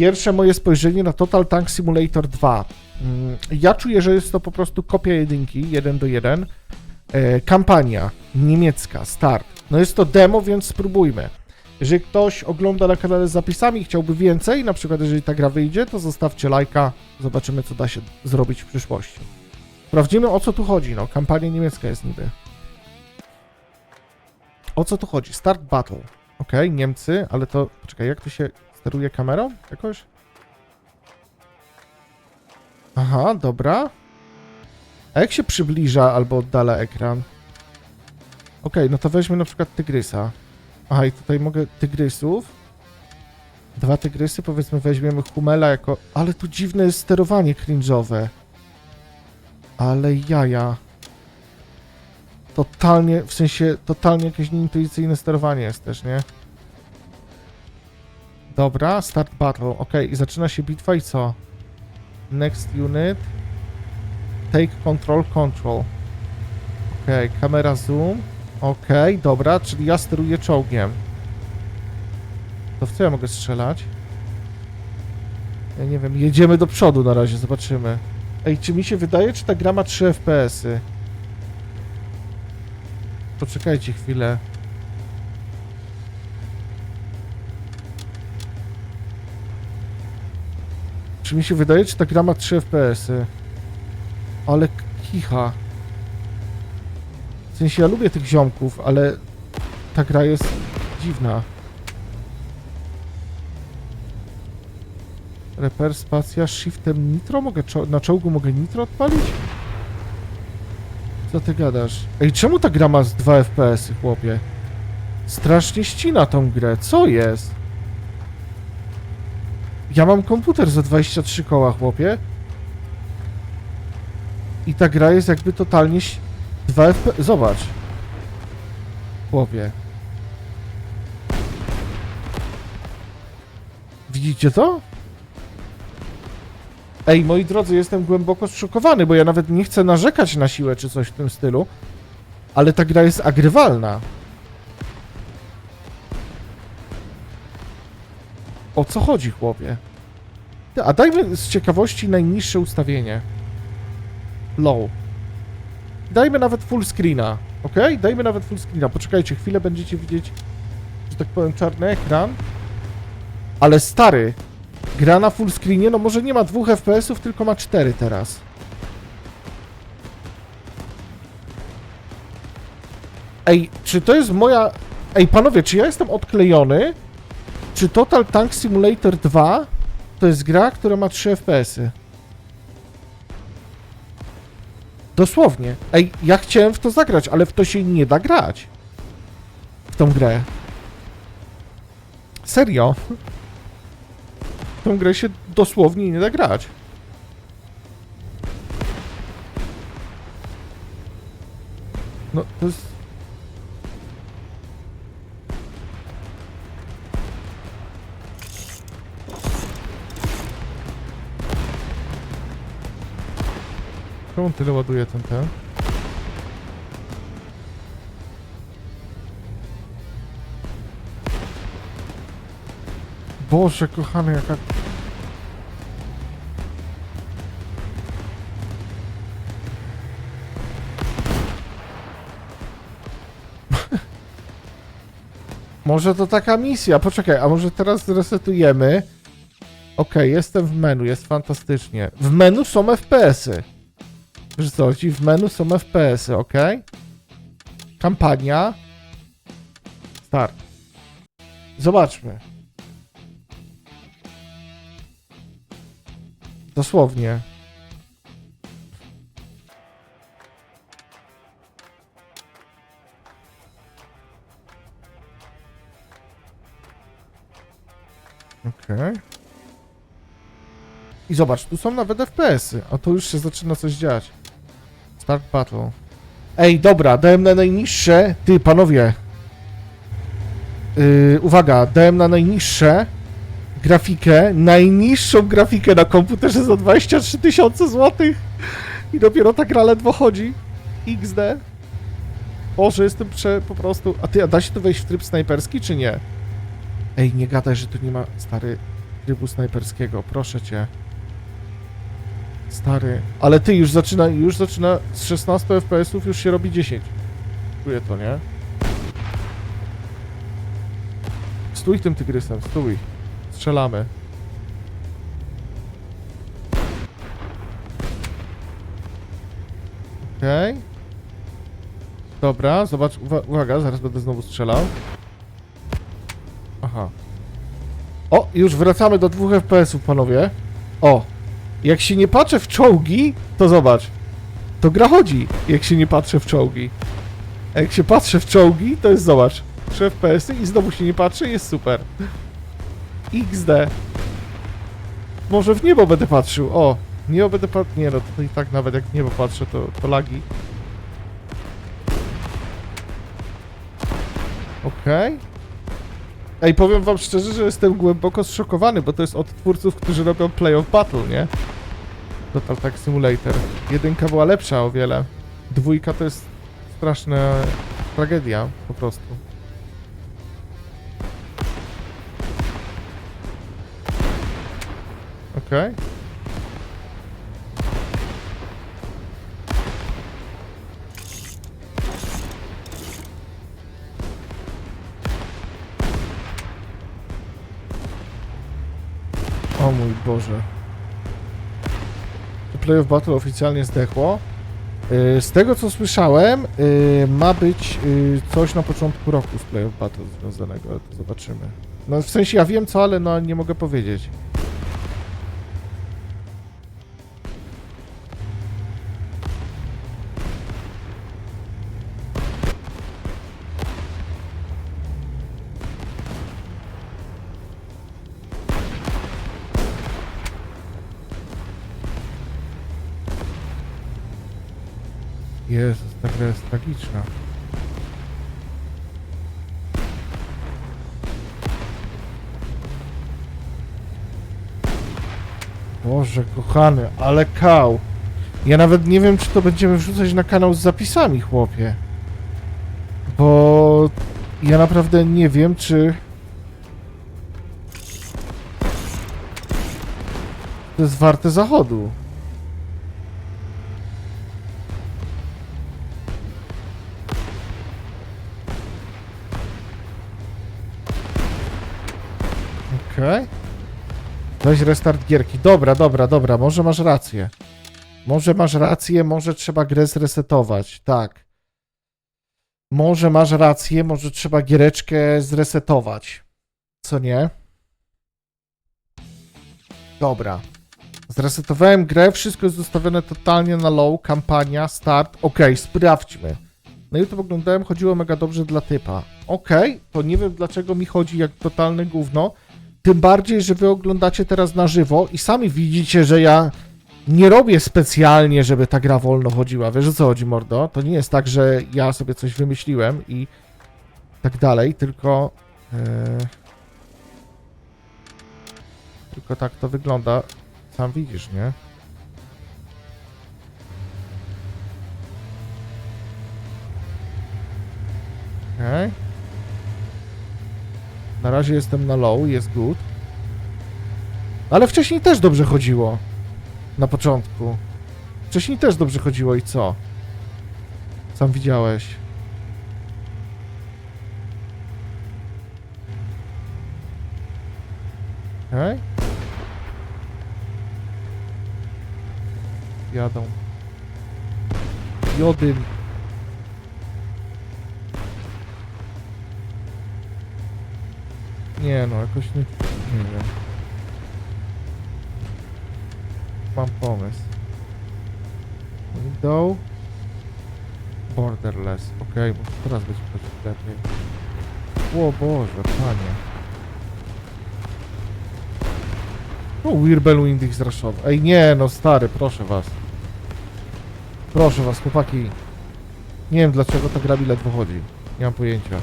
pierwsze moje spojrzenie na Total Tank Simulator 2. Mm, Ja czuję, że jest to po prostu kopia jedynki, 1 do 1. E, kampania niemiecka, start. No jest to demo, więc spróbujmy. Jeżeli ktoś ogląda na kanale z zapisami i chciałby więcej, na przykład jeżeli ta gra wyjdzie, to zostawcie lajka, zobaczymy co da się zrobić w przyszłości. Sprawdzimy o co tu chodzi, no kampania niemiecka jest niby. O co tu chodzi? Start battle. Okej, Niemcy, ale to, poczekaj, jak tu się steruje kamerą jakoś? Aha, dobra. A jak się przybliża albo oddala ekran? Okej, no to weźmy na przykład tygrysa. Aha, i tutaj mogę tygrysów. Dwa tygrysy, powiedzmy weźmiemy Humela jako... Ale tu dziwne jest sterowanie cringe'owe. Ale jaja. Totalnie, w sensie, totalnie jakieś nieintuicyjne sterowanie jest też, nie? Dobra, start battle. Ok, i zaczyna się bitwa i co? Next unit. Take control, control. Ok, kamera zoom. Ok, dobra, czyli ja steruję czołgiem. To w co ja mogę strzelać? Ja nie wiem, jedziemy do przodu na razie, zobaczymy. Ej, czy mi się wydaje, czy ta gra ma 3 FPS-y? Poczekajcie chwilę. Czy mi się wydaje, czy ta gra ma 3 FPS-y? Ale kicha. W sensie ja lubię tych ziomków, ale ta gra jest dziwna. Repair, spacja, shiftem nitro? Mogę na czołgu mogę nitro odpalić? Co ty gadasz? Ej, czemu ta gra ma z 2 FPS-y, chłopie? Strasznie ścina tą grę, co jest? Ja mam komputer za 23 koła, chłopie. I ta gra jest jakby totalnie ś- 2 FPS... Zobacz. Chłopie. Widzicie to? Ej, moi drodzy, jestem głęboko zszokowany, bo ja nawet nie chcę narzekać na siłę czy coś w tym stylu, ale ta gra jest agrywalna. O co chodzi, chłopie? A dajmy z ciekawości najniższe ustawienie. Low. Dajmy nawet full screena, ok? Dajmy nawet full screena. Poczekajcie, chwilę będziecie widzieć, że tak powiem, czarny ekran. Ale stary, gra na full screenie, no może nie ma dwóch FPS-ów, tylko ma cztery teraz. Ej, czy to jest moja... Ej, panowie, czy ja jestem odklejony? Czy Total Tank Simulator 2 to jest gra, która ma 3 FPS-y? Dosłownie. Ej, ja chciałem w to zagrać, ale w to się nie da grać. W tą grę. Serio. W tą grę się dosłownie nie da grać. Tyle ładuje ten ten? Boże, kochany, jaka... może to taka misja, poczekaj, a może teraz zresetujemy? Okej, jestem w menu, jest fantastycznie. W menu są FPS-y. Co, w menu są FPS-y, ok? Kampania. Start. Zobaczmy. Dosłownie. Okej. I zobacz, tu są nawet FPS-y, a to już się zaczyna coś dziać. Start battle. Ej, dobra, dałem na najniższe. Ty, panowie. Yy, uwaga, dałem na najniższe grafikę, najniższą grafikę na komputerze za 23 tysiące złotych. I dopiero ta gra ledwo chodzi. XD. Boże, jestem prze... po prostu... A ty, a da się tu wejść w tryb snajperski, czy nie? Ej, nie gadaj, że tu nie ma... Stary, trybu snajperskiego, proszę cię. Stary, ale ty już zaczyna, już zaczyna z 16 FPS-ów już się robi 10. Czuję to, nie? Stój tym tygrysem, stój. Strzelamy. Okej. Dobra, zobacz, uwa uwaga, zaraz będę znowu strzelał. Aha. O, już wracamy do dwóch FPS-ów, panowie. O, jak się nie patrzę w czołgi, to zobacz. To gra chodzi, jak się nie patrzę w czołgi. A jak się patrzę w czołgi, to jest, zobacz, 3 FPS-y i znowu się nie patrzę, jest super. XD. Może w niebo będę patrzył, o. Niebo będę patrzył, nie no, to i tak nawet jak w niebo patrzę, to, to lagi. Okej. Ej, powiem wam szczerze, że jestem głęboko zszokowany, bo to jest od twórców, którzy robią Play of Battle, nie? Total Tag Simulator. Jedynka była lepsza o wiele. Dwójka to jest straszna tragedia, po prostu. Okej. O mój Boże. To Play of Battle oficjalnie zdechło. Yy, Z tego co słyszałem, yy, ma być yy, coś na początku roku z Play of Battle związanego, ale to zobaczymy. No w sensie ja wiem co, ale no nie mogę powiedzieć. Jezus, ta gra jest tragiczna. Boże, kochany, ale kał. Ja nawet nie wiem, czy to będziemy wrzucać na kanał z zapisami, chłopie. Bo ja naprawdę nie wiem, czy... To jest warte zachodu. Okej. Weź restart gierki. Dobra, dobra, dobra, może masz rację. Może masz rację, może trzeba grę zresetować, tak. Może masz rację, może trzeba giereczkę zresetować. Co nie? Dobra. Zresetowałem grę, wszystko jest zostawione totalnie na low, kampania, start. Okej, sprawdźmy. Na YouTube oglądałem, chodziło mega dobrze dla typa. Okej, to nie wiem dlaczego mi chodzi jak totalne gówno. Tym bardziej, że wy oglądacie teraz na żywo i sami widzicie, że ja nie robię specjalnie, żeby ta gra wolno chodziła. Wiesz o co chodzi, mordo? To nie jest tak, że ja sobie coś wymyśliłem i tak dalej, tylko... e, Tylko tak to wygląda. Sam widzisz, nie? Okej. Na razie jestem na low, jest good. Ale wcześniej też dobrze chodziło. Na początku. Wcześniej też dobrze chodziło i co? Sam widziałeś. Okej. Jadą. Jodyn. Nie no, jakoś nie... Nie wiem. Mam pomysł. Window. Borderless. Okej, może teraz będzie lepiej. O Boże, panie. O, Wirbel Windix raszowy. Ej, nie no, stary, proszę was. Proszę was, chłopaki. Nie wiem dlaczego ta gra mi ledwo chodzi. Nie mam pojęcia.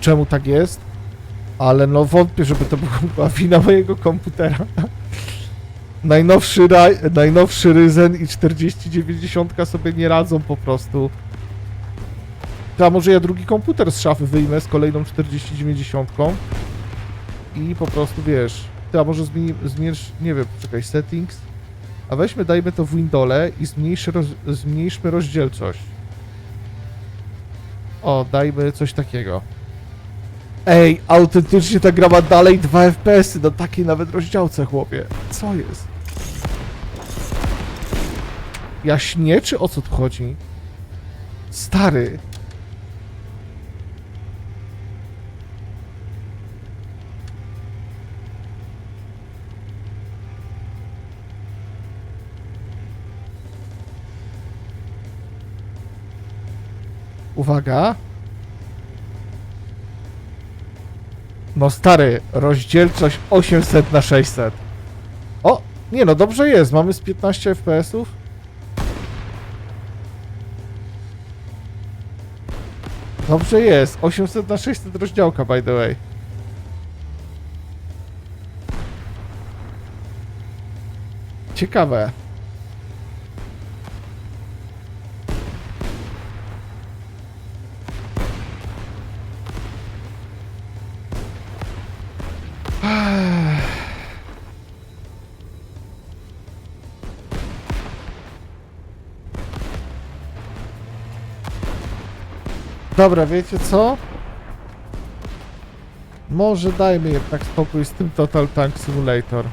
Czemu tak jest? Ale no wątpię, żeby to była wina mojego komputera. najnowszy, najnowszy Ryzen i 4090 sobie nie radzą po prostu. A może ja drugi komputer z szafy wyjmę z kolejną 4090? i po prostu wiesz, ty, a może zmieni, nie wiem, czekaj, settings, a weźmy, dajmy to w Windole i roz, zmniejszmy rozdzielczość. O, dajmy coś takiego. Ej, autentycznie ta gra ma dalej 2 FPS-y na takiej nawet rozdziałce, chłopie. Co jest? Ja śnię, czy o co tu chodzi? Stary. Uwaga. No stary, rozdzielczość 800 na 600. O, nie no, dobrze jest, mamy z 15 FPS-ów. Dobrze jest, 800 na 600 rozdziałka, by the way. Ciekawe. Dobra, wiecie co? Może dajmy jednak spokój z tym Total Tank Simulator.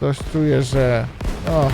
Coś czuję, że... O,